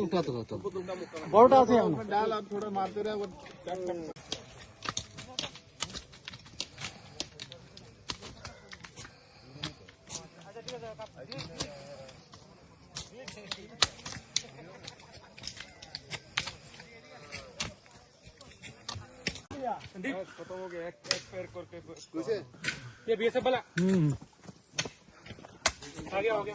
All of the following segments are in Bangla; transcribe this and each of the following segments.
तो, तो उठा तो तो बहुत आते हैं हम। डाल आप थोड़ा मारते रहे वो खत्म हो गया एक एक पैर करके कुछ ये बीएसएफ वाला हम्म। आ गया हो गया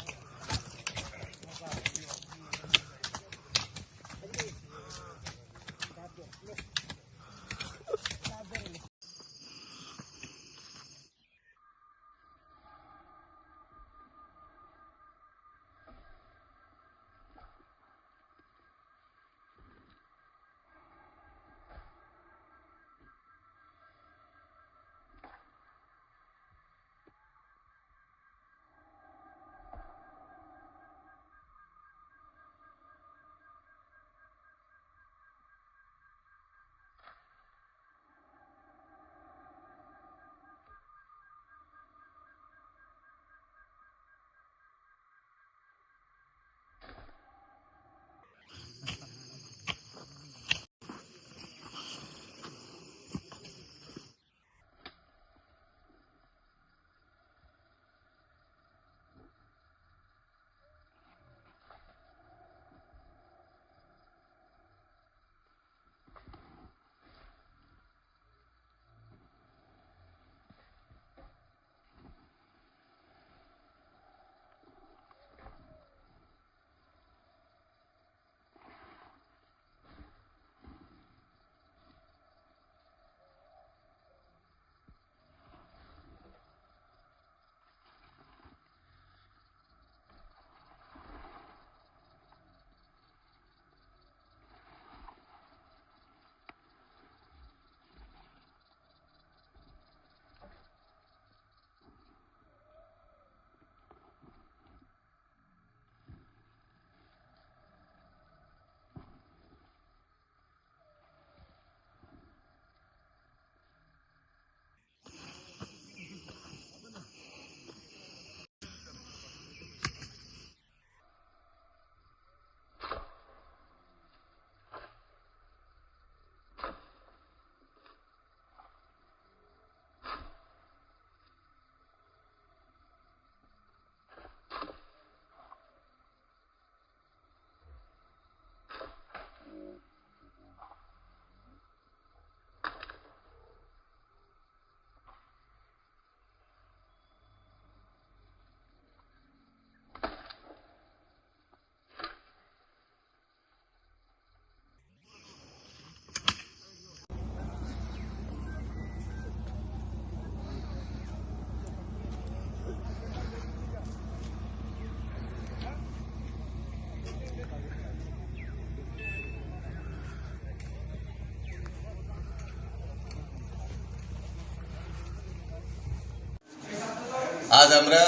আমরা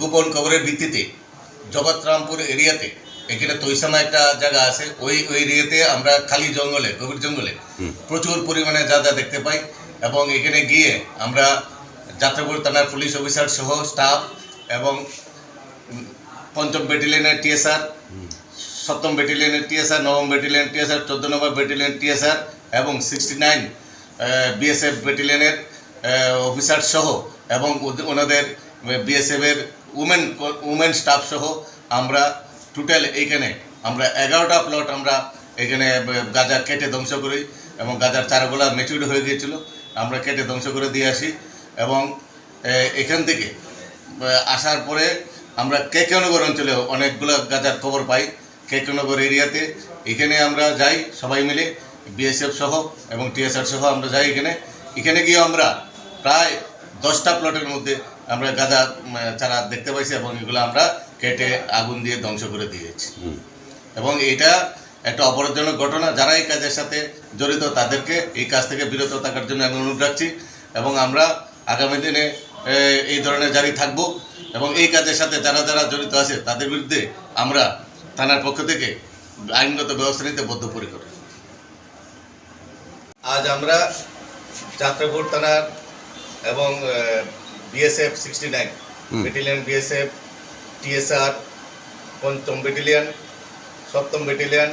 গোপন খবরের ভিত্তিতে জগৎরামপুর এরিয়াতে এখানে তৈসামা একটা জায়গা আছে ওই ওই এরিয়াতে আমরা খালি জঙ্গলে গভীর জঙ্গলে প্রচুর পরিমাণে যা যা দেখতে পাই এবং এখানে গিয়ে আমরা যাত্রাপুর থানার পুলিশ অফিসার সহ স্টাফ এবং পঞ্চম ব্যাটালিয়নের টিএসআর সপ্তম ব্যাটালিয়নের টিএসআর নবম ব্যাটালিয়ন টিএসআর চোদ্দ নম্বর ব্যাটালিয়ন টিএসআর এবং সিক্সটি নাইন বিএসএফ ব্যাটালিয়নের অফিসার সহ এবং ওনাদের বিএসএফের উমেন উমেন স্টাফ সহ আমরা টোটাল এইখানে আমরা এগারোটা প্লট আমরা এখানে গাঁজা কেটে ধ্বংস করি এবং গাজার চারাগুলা ম্যাচিউর হয়ে গিয়েছিল। আমরা কেটে ধ্বংস করে দিয়ে আসি এবং এখান থেকে আসার পরে আমরা কেকেনগর অঞ্চলে অনেকগুলো গাজার খবর পাই। কেকেনগর এরিয়াতে এখানে আমরা যাই সবাই মিলে বিএসএফ সহ এবং টিএসআর সহ আমরা যাই এখানে। এখানে গিয়ে আমরা প্রায় দশটা প্লটের মধ্যে আমরা গাঁজা চারা দেখতে পাইছি এবং এগুলো আমরা কেটে আগুন দিয়ে ধ্বংস করে দিয়েছি। এবং এটা একটা অপরাধজনক ঘটনা। যারা এই কাজের সাথে জড়িত তাদেরকে এই কাজ থেকে বিরত থাকার জন্য আমি অনুরোধ রাখছি। এবং আমরা আগামী দিনে এই ধরনের জারি থাকব। এবং এই কাজের সাথে যারা যারা জড়িত আছে তাদের বিরুদ্ধে আমরা থানার পক্ষ থেকে আইনগত ব্যবস্থা নিতে বদ্ধপরিকর। আজ আমরা যাত্রাপুর থানার এবং BSF sixty nine battalion BSF TSR পঞ্চম ব্যাটালিয়ন সপ্তম ব্যাটালিয়ন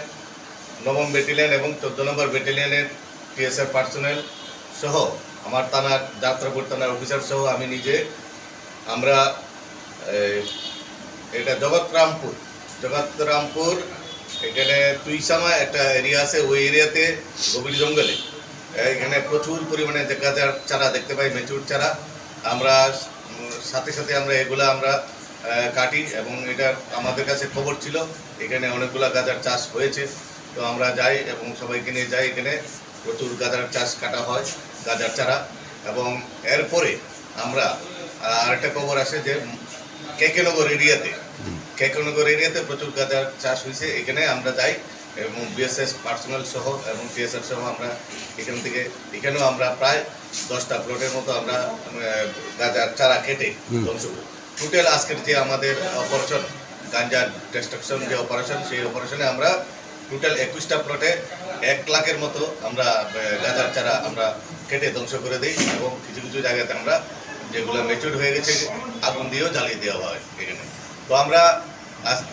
নবম ব্যাটালিয়ন এবং চোদ্দ নম্বর ব্যাটালিয়নের টিএসএফ পার্সোনেল সহ আমার থানার যাত্রাপুর থানার অফিসার সহ আমি নিজে আমরা এটা জগৎরামপুর জগৎরামপুর এখানে তুইসামা একটা এরিয়া আছে ওই এরিয়াতে গভীর জঙ্গলে এখানে প্রচুর পরিমাণে যে গাজার চারা দেখতে পাই মেচুর চারা। আমরা সাথে সাথে আমরা এগুলো আমরা কাটি এবং এটা আমাদের কাছে খবর ছিল। এখানে অনেকগুলা গাজার চাষ হয়েছে। তো আমরা যাই এবং সবাইকে নিয়ে যাই এখানে। প্রচুর গাজার চাষ কাটা হয় গাজার চারা। এবং এরপরে আমরা আরেকটা খবর আসে যে কেকেনগর এরিয়াতে কেকেনগর এরিয়াতে প্রচুর গাজার চাষ হয়েছে। এখানে আমরা যাই এবং বিএসএস পার্সোনাল সহ এবং টিএসআর সহ আমরা এখান থেকে এখানেও আমরা প্রায় দশটা প্লটের মতো আমরা গাঁজার চারা কেটে ধ্বংস করি। টোটাল আজকের যে আমাদের অপারেশন গাঞ্জার ডিস্ট্রাকশন যে অপারেশন সেই অপারেশনে আমরা টোটাল একুশটা প্লটে এক লাখের মতো আমরা গাঁজার চারা আমরা কেটে ধ্বংস করে দিই এবং কিছু কিছু জায়গাতে আমরা যেগুলো মেচুর হয়ে গেছে আগুন দিয়েও জ্বালিয়ে দেওয়া হয় এখানে। তো আমরা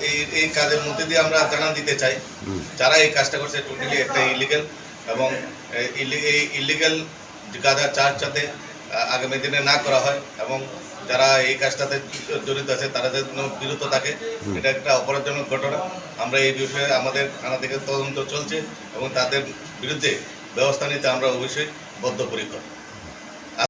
এই এই কাজের মধ্যে দিয়ে আমরা জানান দিতে চাই। যারা এই কাজটা করছে টোটালি একটা ইলিগেল এবং এই ইলি- এই ইলিগেল গাঁজা চার্জ যাতে আগামী দিনে না করা হয় এবং যারা এই কাজটাতে জড়িত আছে তারা যেন বিরত থাকে এটা একটা অপরাধজনক ঘটনা। আমরা এই বিষয়ে আমাদের থানা থেকে তদন্ত চলছে এবং তাদের বিরুদ্ধে ব্যবস্থা নিতে আমরা অবশ্যই বদ্ধপরিকর।